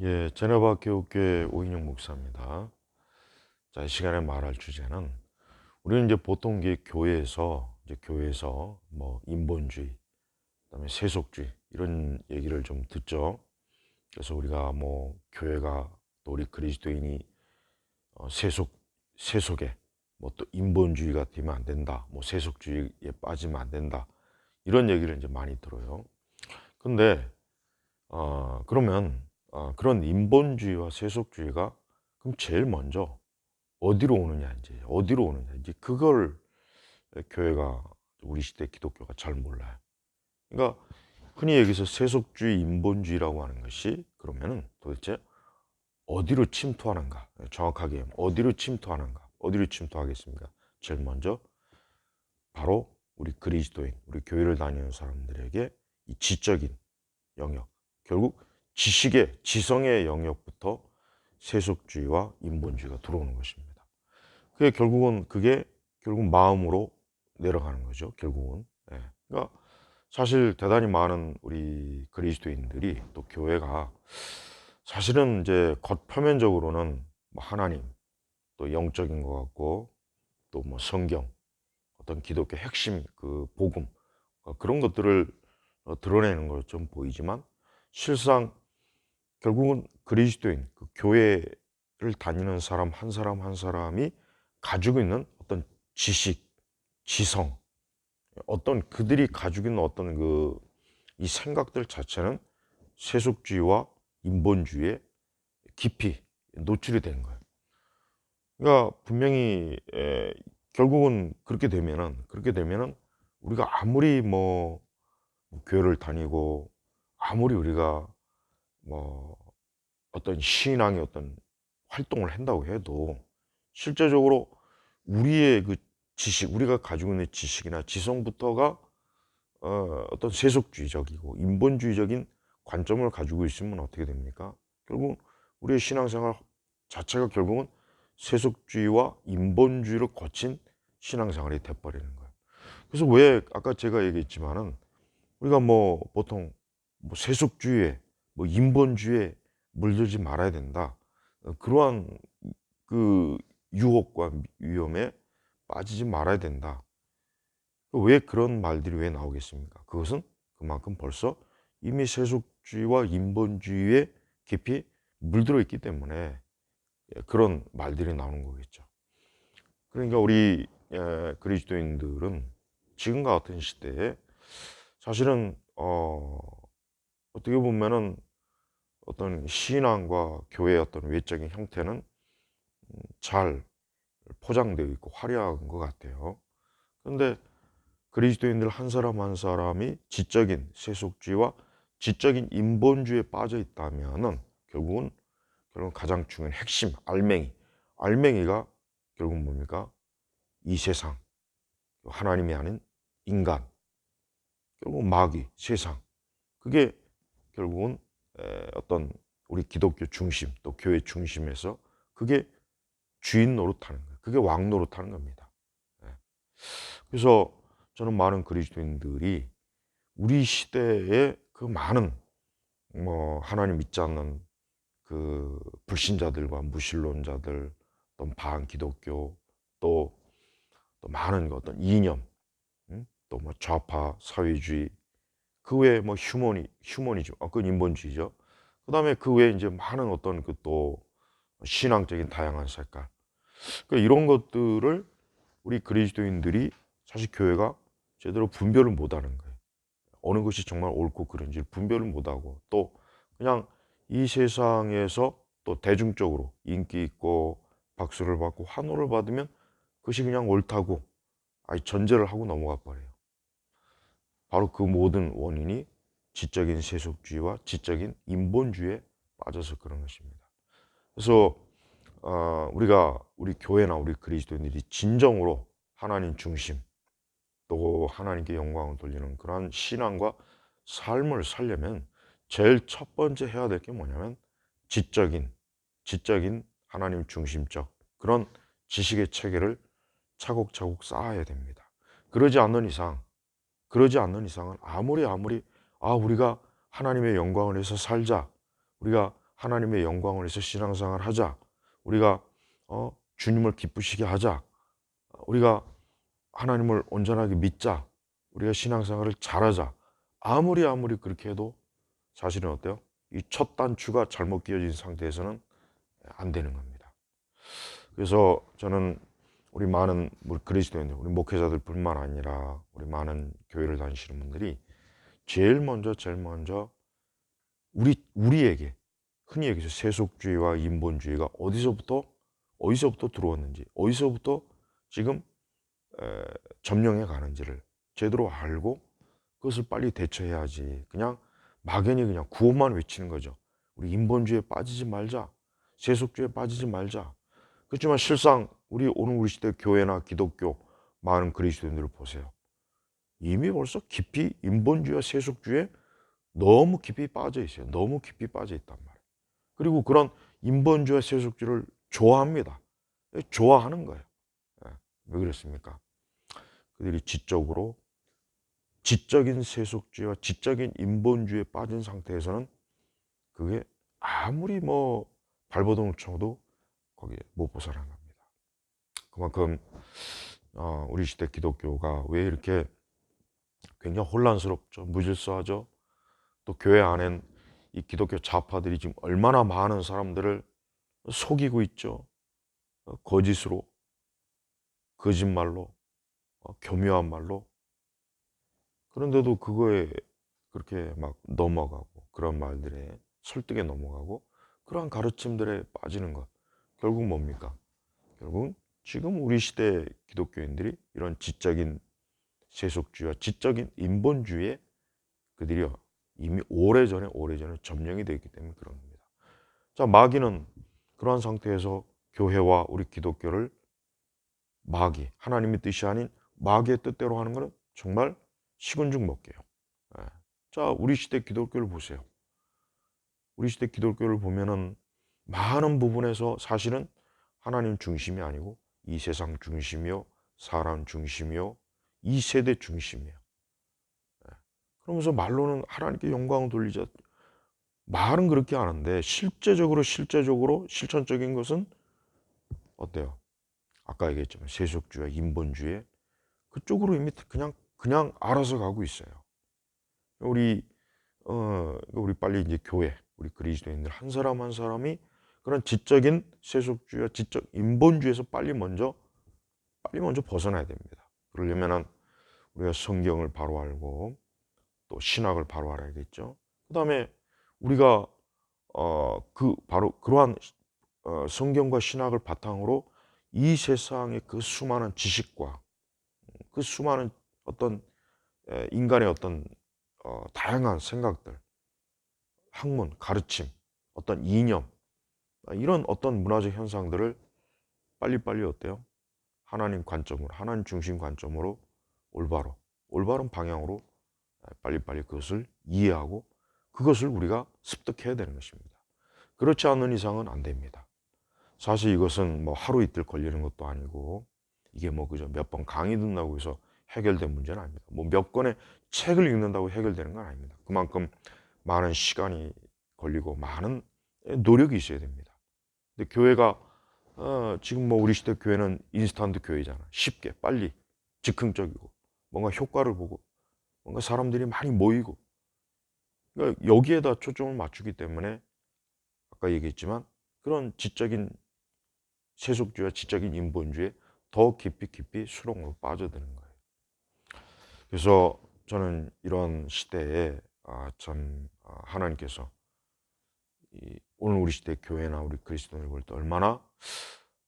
예, 제네바 교육교회 오인영 목사입니다. 자, 이 시간에 말할 주제는 우리는 이제 보통 이게 교회에서 이제 교회에서 뭐 인본주의, 그다음에 세속주의 이런 얘기를 좀 듣죠. 그래서 우리가 뭐 교회가 또 우리 그리스도인이 어, 세속 세속에 뭐 또 인본주의가 되면 안 된다, 뭐 세속주의에 빠지면 안 된다 이런 얘기를 이제 많이 들어요. 근데 어, 그러면 어, 그런 인본주의와 세속주의가 그럼 제일 먼저 어디로 오느냐 이제 어디로 오느냐 이제 그걸 교회가 우리 시대 기독교가 잘 몰라요. 그러니까 흔히 여기서 세속주의, 인본주의라고 하는 것이 그러면은 도대체 어디로 침투하는가? 정확하게 어디로 침투하는가? 어디로 침투하겠습니까? 제일 먼저 바로 우리 그리스도인, 우리 교회를 다니는 사람들에게 이 지적인 영역, 결국 지식의 지성의 영역부터 세속주의와 인본주의가 들어오는 것입니다. 그게 결국은 그게 결국 마음으로 내려가는 거죠. 결국은. 예. 그러니까 사실 대단히 많은 우리 그리스도인들이 또 교회가 사실은 이제 겉 표면적으로는 뭐 하나님 또 영적인 것 같고 또 뭐 성경 어떤 기독교 핵심 그 복음 어, 그런 것들을 어, 드러내는 것좀 보이지만 실상 결국은 그리스도인 그 교회를 다니는 사람 한 사람 한 사람이 가지고 있는 어떤 지식, 지성, 어떤 그들이 가지고 있는 어떤 그 이 생각들 자체는 세속주의와 인본주의에 깊이 노출이 되는 거예요. 그러니까 분명히 에, 결국은 그렇게 되면은 그렇게 되면은 우리가 아무리 뭐 교회를 다니고 아무리 우리가 뭐 어떤 신앙의 어떤 활동을 한다고 해도 실제적으로 우리의 그 지식, 우리가 가지고 있는 지식이나 지성부터가 어, 어떤 세속주의적이고 인본주의적인 관점을 가지고 있으면 어떻게 됩니까? 결국 우리의 신앙생활 자체가 결국은 세속주의와 인본주의를 거친 신앙생활이 돼버리는 거예요. 그래서 왜 아까 제가 얘기했지만은 우리가 뭐 보통 뭐 세속주의에 뭐 인본주의에 물들지 말아야 된다. 어, 그러한 그 유혹과 위험에 빠지지 말아야 된다. 왜 그런 말들이 왜 나오겠습니까? 그것은 그만큼 벌써 이미 세속주의와 인본주의에 깊이 물들어 있기 때문에 예, 그런 말들이 나오는 거겠죠. 그러니까 우리 예, 그리스도인들은 지금과 같은 시대에 사실은 어 어떻게 보면은 어떤 신앙과 교회의 어떤 외적인 형태는 음, 잘 포장되어 있고 화려한 것 같아요. 그런데 그리스도인들 한 사람 한 사람이 지적인 세속주의와 지적인 인본주의에 빠져 있다면은 결국은 결국 가장 중요한 핵심 알맹이 알맹이가 결국 뭡니까 이 세상 하나님이 아닌 인간 결국 마귀 세상 그게 결국은 어떤 우리 기독교 중심 또 교회 중심에서 그게 주인 노릇하는 거예요. 그게 왕 노릇하는 겁니다. 예. 그래서 저는 많은 그리스도인들이 우리 시대에 그 많은 뭐 하나님 믿지 않는 그 불신자들과 무신론자들 또 반기독교 또, 또 많은 어떤 이념 또 뭐 좌파 사회주의 그 외에 뭐 휴머니 휴머니즘 아 그건 인본주의죠 그 다음에 그 외에 이제 많은 어떤 그 또 신앙적인 다양한 색깔 그러니까 이런 것들을 우리 그리스도인들이 사실 교회가 제대로 분별을 못 하는 거예요. 어느 것이 정말 옳고 그른지 분별을 못 하고 또 그냥 이 세상에서 또 대중적으로 인기 있고 박수를 받고 환호를 받으면 그것이 그냥 옳다고 아예 전제를 하고 넘어가 버려요. 바로 그 모든 원인이 지적인 세속주의와 지적인 인본주의에 빠져서 그런 것입니다. 그래서 어, 우리가 우리 교회나 우리 그리스도인들이 진정으로 하나님 중심 또 하나님께 영광을 돌리는 그러한 신앙과 삶을 살려면 제일 첫 번째 해야 될 게 뭐냐면 지적인 지적인 하나님 중심적 그런 지식의 체계를 차곡차곡 쌓아야 됩니다. 그러지 않는 이상 그러지 않는 이상은 아무리 아무리 아 우리가 하나님의 영광을 위해서 살자 우리가 하나님의 영광을 위해서 신앙생활 하자. 우리가 어, 주님을 기쁘시게 하자. 우리가 하나님을 온전하게 믿자. 우리가 신앙생활을 잘하자. 아무리 아무리 그렇게 해도 사실은 어때요? 이 첫 단추가 잘못 끼어진 상태에서는 안 되는 겁니다. 그래서 저는 우리 많은 우리 그리스도인들, 우리 목회자들뿐만 아니라 우리 많은 교회를 다니시는 분들이 제일 먼저 제일 먼저 우리 우리에게 흔히 얘기해서 세속주의와 인본주의가 어디서부터 어디서부터 들어왔는지 어디서부터 지금 에, 점령해 가는지를 제대로 알고 그것을 빨리 대처해야지. 그냥 막연히 그냥 구호만 외치는 거죠. 우리 인본주의에 빠지지 말자. 세속주의에 빠지지 말자. 그렇지만 실상 우리 오늘 우리 시대 교회나 기독교 많은 그리스도인들을 보세요. 이미 벌써 깊이 인본주의와 세속주의에 너무 깊이 빠져 있어요. 너무 깊이 빠져 있단 말이에요. 그리고 그런 인본주의와 세속주의를 좋아합니다. 좋아하는 거예요. 예. 왜 그랬습니까? 그들이 지적으로 지적인 세속주의와 지적인 인본주의에 빠진 상태에서는 그게 아무리 뭐 발버둥을 쳐도 거기에 못 벗어나는. 그만큼 어, 우리 시대 기독교가 왜 이렇게 굉장히 혼란스럽죠, 무질서하죠. 또 교회 안엔 이 기독교 좌파들이 지금 얼마나 많은 사람들을 속이고 있죠. 어, 거짓으로, 거짓말로, 어, 교묘한 말로. 그런데도 그거에 그렇게 막 넘어가고 그런 말들에 설득에 넘어가고 그러한 가르침들에 빠지는 것. 결국 뭡니까? 결국 지금 우리 시대 기독교인들이 이런 지적인 세속주의와 지적인 인본주의에 그들이 이미 오래전에 오래전에 점령이 되어 있기 때문에 그런 겁니다. 자, 마귀는 그러한 상태에서 교회와 우리 기독교를 마귀, 하나님의 뜻이 아닌 마귀의 뜻대로 하는 것은 정말 식은죽 먹게요. 예. 자, 우리 시대 기독교를 보세요. 우리 시대 기독교를 보면은 많은 부분에서 사실은 하나님 중심이 아니고 이 세상 중심이요, 사람 중심이요, 이 세대 중심이에요. 예. 그러면서 말로는 하나님께 영광을 돌리자. 말은 그렇게 하는데 실제적으로 실제적으로 실천적인 것은 어때요? 아까 얘기했지만 세속주의, 인본주의 그쪽으로 이미 그냥 그냥 알아서 가고 있어요. 우리 어 우리 빨리 이제 교회, 우리 그리스도인들 한 사람 한 사람이 그런 지적인 세속주의와 지적 인본주의에서 빨리 먼저 빨리 먼저 벗어나야 됩니다. 그러려면은 우리가 성경을 바로 알고 또 신학을 바로 알아야겠죠. 그다음에 우리가 어 그 바로 그러한 어 성경과 신학을 바탕으로 이 세상의 그 수많은 지식과 그 수많은 어떤 인간의 어떤 어 다양한 생각들, 학문, 가르침, 어떤 이념 이런 어떤 문화적 현상들을 빨리빨리 어때요? 하나님 관점으로, 하나님 중심 관점으로 올바로, 올바른 방향으로 빨리빨리 그것을 이해하고 그것을 우리가 습득해야 되는 것입니다. 그렇지 않는 이상은 안 됩니다. 사실 이것은 뭐 하루 이틀 걸리는 것도 아니고 이게 뭐 그저 몇 번 강의 듣는다고 해서 해결된 문제는 아닙니다. 뭐 몇 권의 책을 읽는다고 해결되는 건 아닙니다. 그만큼 많은 시간이 걸리고 많은 노력이 있어야 됩니다. 근데 교회가 어, 지금 뭐 우리 시대 교회는 인스턴트 교회잖아. 쉽게 빨리 즉흥적이고 뭔가 효과를 보고 뭔가 사람들이 많이 모이고 그러니까 여기에다 초점을 맞추기 때문에 아까 얘기했지만 그런 지적인 세속주의와 지적인 인본주의에 더 깊이 깊이 수렁으로 빠져드는 거예요. 그래서 저는 이런 시대에 아, 참 아, 하나님께서 오늘 우리 시대 교회나 우리 그리스도인을 볼 때 얼마나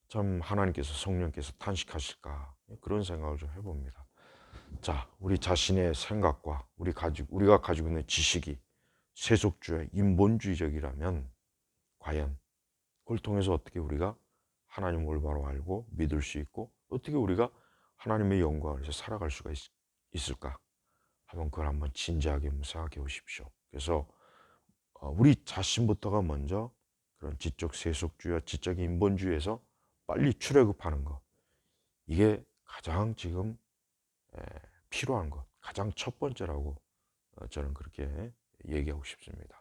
참 하나님께서 성령께서 탄식하실까 그런 생각을 좀 해봅니다. 자, 우리 자신의 생각과 우리 가지고 우리가 가지고 있는 지식이 세속주의, 인본주의적이라면 과연 그걸 통해서 어떻게 우리가 하나님 올바로 알고 믿을 수 있고 어떻게 우리가 하나님의 영광을 위해서 살아갈 수가 있, 을까 한번 그걸 한번 진지하게 생각해 보십시오. 그래서 어, 우리 자신부터가 먼저 그런 지적 세속주의와 지적 인본주의에서 빨리 출애굽하는 것 이게 가장 지금 필요한 것, 가장 첫 번째라고 어, 저는 그렇게 얘기하고 싶습니다.